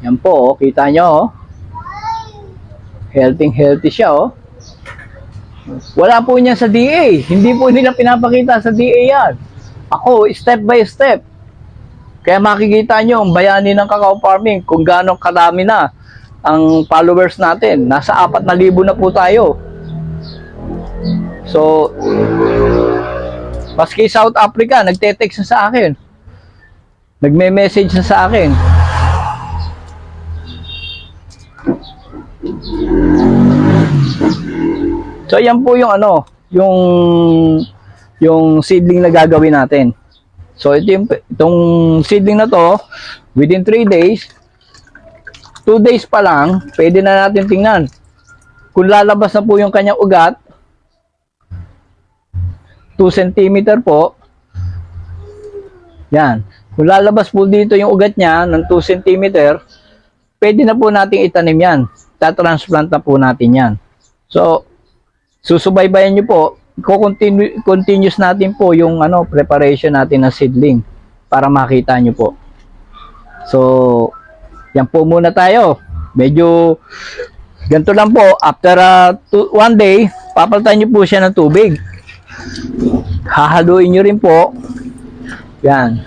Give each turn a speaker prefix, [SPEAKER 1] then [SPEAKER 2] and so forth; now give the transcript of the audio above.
[SPEAKER 1] Yan po, oh, kita nyo, oh. Healthy, healthy siya, oh. Wala po niya sa DA. Hindi po nila pinapakita sa DA yan. Ako, step by step. Kaya makikita nyo ang bayani ng cacao farming kung gaano kadami na ang followers natin. Nasa apat na libo na po tayo. So, maski South Africa, nagte-text na sa akin. Nagme-message na sa akin. So, yan po yung ano, yung yung seedling na gagawin natin. So, ito yung, itong seedling na to, within 3 days, 2 days pa lang, pwede na natin tingnan. Kung lalabas na po yung kanyang ugat, 2 cm po, yan. Kung lalabas po dito yung ugat niya ng 2 cm, pwede na po nating itanim yan. Tatransplant na po natin yan. So, susubaybayan nyo po, ko-continue continuous natin po yung ano preparation natin ng seedling para makita nyo po. So, yan po muna tayo. Medyo ganito lang po. After uh, two- one day, papalitan nyo po siya ng tubig. Hahaluin nyo rin po. Yan.